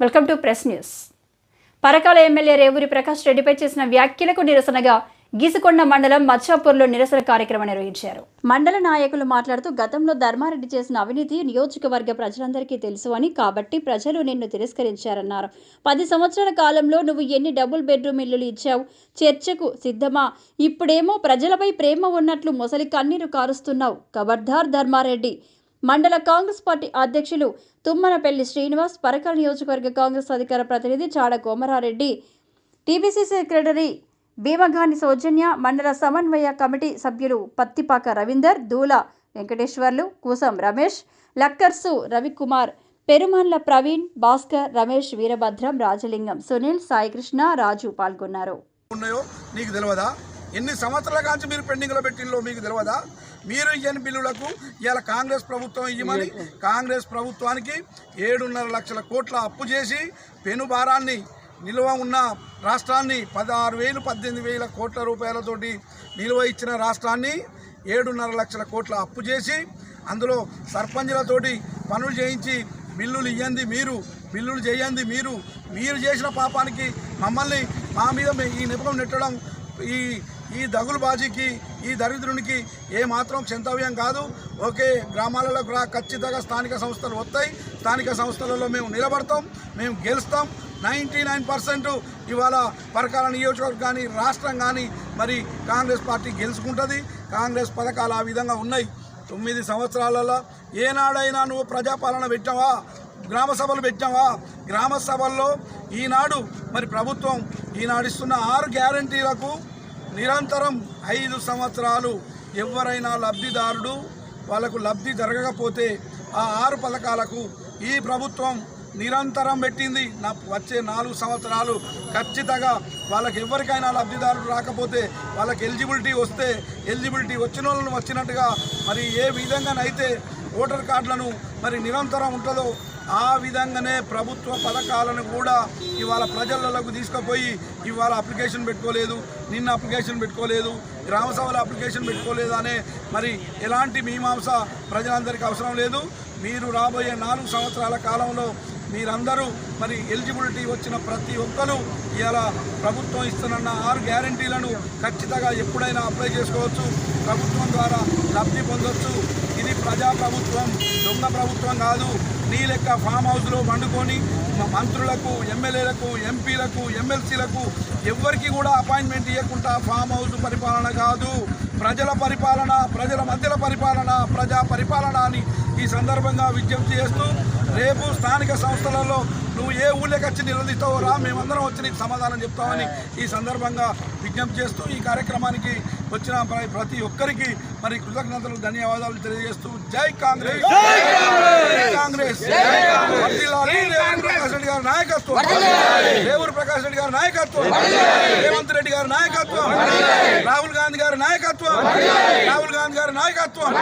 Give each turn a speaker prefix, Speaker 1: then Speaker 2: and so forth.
Speaker 1: Welcome to press news Parakala MLA Revuri Prakash రెడ్డిపై చేసిన వ్యాఖ్యలకు నిరసనగా గీసుకొండ మండలం మచ్చాపూర్లో నిరసన కార్యక్రమం నిర్వహించారు. మండల నాయకులు మాట్లాడుతూ గతంలో ధర్మారెడ్డి చేసిన అవినీతి నియోజకవర్గ ప్రజలందరికీ తెలుసు అని కాబట్టి ప్రజలు నిన్ను తిరస్కరించారన్నారు. పది సంవత్సరాల కాలంలో నువ్వు ఎన్ని డబుల్ బెడ్రూమ్ ఇల్లులు ఇచ్చావు? చర్చకు సిద్ధమా? ఇప్పుడేమో ప్రజలపై ప్రేమ ఉన్నట్లు మొసలి కన్నీరు కారుస్తున్నావు. కబర్ధార్ ధర్మారెడ్డి. మండల కాంగ్రెస్ పార్టీ అధ్యక్షులు తుమ్మనపల్లి శ్రీనివాస్ పరకాల నియోజకవర్గ కాంగ్రెస్ అధికార ప్రతినిధి చాడ కోమరారెడ్డి టీబీసీ సెక్రటరీ భీమగాని సౌజన్య మండల సమన్వయ కమిటీ సభ్యులు పత్తిపాక రవీందర్ దూల వెంకటేశ్వర్లు కూసం రమేష్ లక్కర్సు రవికుమార్ పెరుమన్ల ప్రవీణ్ భాస్కర్ రమేష్ వీరభద్రం రాజలింగం సునీల్ సాయికృష్ణ రాజు పాల్గొన్నారు.
Speaker 2: ఉన్నాయో నీకు తెలియదా ఎన్ని సంవత్సరాల కాంచి మీరు పెండింగ్లో పెట్టిందో మీకు తెలియదా మీరు ఇయ్యని బిల్లులకు ఇవాళ కాంగ్రెస్ ప్రభుత్వం ఇవ్వమని కాంగ్రెస్ ప్రభుత్వానికి ఏడున్నర లక్షల కోట్ల అప్పు చేసి పెను భారాన్ని నిల్వ ఉన్న రాష్ట్రాన్ని పదహారు వేలు పద్దెనిమిది వేల కోట్ల రూపాయలతోటి నిల్వ ఇచ్చిన రాష్ట్రాన్ని ఏడున్నర లక్షల కోట్ల అప్పు చేసి అందులో సర్పంచులతోటి పనులు చేయించి బిల్లులు ఇయ్యంది మీరు బిల్లులు చేయండి మీరు. మీరు చేసిన పాపానికి మమ్మల్ని మా మీద ఈ నిపుణం నెట్టడం ఈ ఈ దగులుబాజీకి ఈ దరిద్రునికి ఏమాత్రం క్షంతవ్యం కాదు. ఓకే గ్రామాలలో కూడా ఖచ్చితంగా స్థానిక సంస్థలు వస్తాయి. స్థానిక సంస్థలలో మేము నిలబడతాం మేము గెలుస్తాం. నైంటీ నైన్ పర్సెంట్ ఇవాళ పరకాల నియోజకవర్గం కానీ రాష్ట్రం కానీ మరి కాంగ్రెస్ పార్టీ గెలుచుకుంటుంది. కాంగ్రెస్ పథకాలు ఆ విధంగా ఉన్నాయి. తొమ్మిది సంవత్సరాలలో ఏనాడైనా నువ్వు ప్రజాపాలన పెట్టావా? గ్రామ సభలు పెట్టావా? గ్రామ సభల్లో ఈనాడు మరి ప్రభుత్వం ఈనాడు ఇస్తున్న ఆరు గ్యారంటీలకు నిరంతరం ఐదు సంవత్సరాలు ఎవరైనా లబ్ధిదారుడు వాళ్ళకు లబ్ధి జరగకపోతే ఆ ఆరు పథకాలకు ఈ ప్రభుత్వం నిరంతరం పెట్టింది. నా వచ్చే నాలుగు సంవత్సరాలు ఖచ్చితంగా వాళ్ళకి ఎవరికైనా లబ్ధిదారులు రాకపోతే వాళ్ళకి ఎలిజిబిలిటీ వస్తే ఎలిజిబిలిటీ వచ్చిన వాళ్ళను వచ్చినట్టుగా మరి ఏ విధంగానైతే ఓటర్ కార్డులను మరి నిరంతరం ఉంటుందో ఆ విధంగానే ప్రభుత్వ పథకాలను కూడా ఇవాళ ప్రజలకు తీసుకుపోయి ఇవాళ అప్లికేషన్ పెట్టుకోలేదు నిన్న అప్లికేషన్ పెట్టుకోలేదు గ్రామ సభలో అప్లికేషన్ పెట్టుకోలేదు అనే మరి ఎలాంటి మీమాంస ప్రజలందరికీ అవసరం లేదు. మీరు రాబోయే నాలుగు సంవత్సరాల కాలంలో మీరందరూ మరి ఎలిజిబిలిటీ వచ్చిన ప్రతి ఒక్కరూ ఇవాళ ప్రభుత్వం ఇస్తున్న ఆరు గ్యారంటీలను ఖచ్చితంగా ఎప్పుడైనా అప్లై చేసుకోవచ్చు. ప్రభుత్వం ద్వారా లబ్ధి పొందొచ్చు. ప్రజాప్రభుత్వం ప్రజా ప్రభుత్వం దొంగ ప్రభుత్వం కాదు. నీ లెక్క ఫామ్ హౌస్లో వండుకొని మంత్రులకు ఎమ్మెల్యేలకు ఎంపీలకు ఎమ్మెల్సీలకు ఎవ్వరికి కూడా అపాయింట్మెంట్ ఇవ్వకుండా ఫామ్ హౌస్ పరిపాలన కాదు. ప్రజల పరిపాలన ప్రజల మధ్యల పరిపాలన ప్రజా పరిపాలన అని ఈ సందర్భంగా విజ్ఞప్తి చేస్తూ రేపు స్థానిక సంస్థలలో నువ్వు ఏ ఊళ్ళకి వచ్చి నిలదీస్తావో రా మేమందరం వచ్చి నీకు సమాధానం చెప్తామని ఈ సందర్భంగా విజ్ఞప్తి చేస్తూ ఈ కార్యక్రమానికి వచ్చిన ప్ర- ప్రతి ఒక్కరికి మరి కృతజ్ఞతలు ధన్యవాదాలు తెలియజేస్తూ జై కాంగ్రెస్. జై కాంగ్రెస్! ప్రకాష్ రెడ్డి గారి నాయకత్వం. రేవూరు ప్రకాష్ రెడ్డి గారి నాయకత్వం. రేవంత్ రెడ్డి గారి నాయకత్వం. రాహుల్ గాంధీ గారి నాయకత్వం. రాహుల్ గాంధీ గారి నాయకత్వం.